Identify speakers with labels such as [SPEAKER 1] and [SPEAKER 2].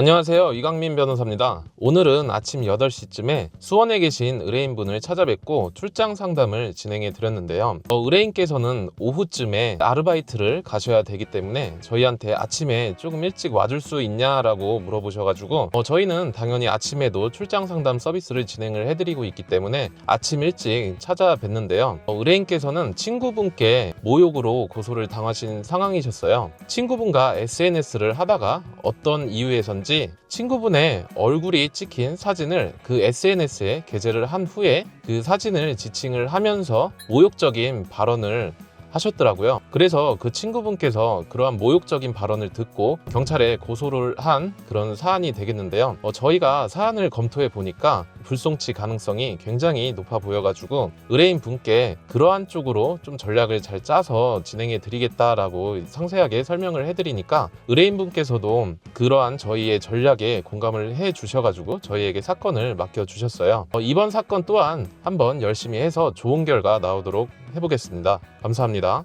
[SPEAKER 1] 안녕하세요. 이강민 변호사입니다. 오늘은 아침 8시쯤에 수원에 계신 의뢰인분을 찾아뵙고 출장 상담을 진행해 드렸는데요. 어, 의뢰인께서는 오후쯤에 아르바이트를 가셔야 되기 때문에 저희한테 아침에 조금 일찍 와줄 수 있냐라고 물어보셔가지고 어, 저희는 당연히 아침에도 출장 상담 서비스를 진행을 해드리고 있기 때문에 아침 일찍 찾아뵀는데요. 어, 의뢰인께서는 친구분께 모욕으로 고소를 당하신 상황이셨어요. 친구분과 SNS를 하다가 어떤 이유에선지 친구분의 얼굴이 찍힌 사진을 그 SNS에 게재를 한 후에 그 사진을 지칭을 하면서 모욕적인 발언을 하셨더라고요. 그래서 그 친구분께서 그러한 모욕적인 발언을 듣고 경찰에 고소를 한 그런 사안이 되겠는데요. 어, 저희가 사안을 검토해 보니까 불송치 가능성이 굉장히 높아 보여가지고 의뢰인 분께 그러한 쪽으로 좀 전략을 잘 짜서 진행해 드리겠다라고 상세하게 설명을 해드리니까 의뢰인 분께서도 그러한 저희의 전략에 공감을 해 주셔가지고 저희에게 사건을 맡겨 주셨어요. 어, 이번 사건 또한 한번 열심히 해서 좋은 결과 나오도록 해보겠습니다. 감사합니다.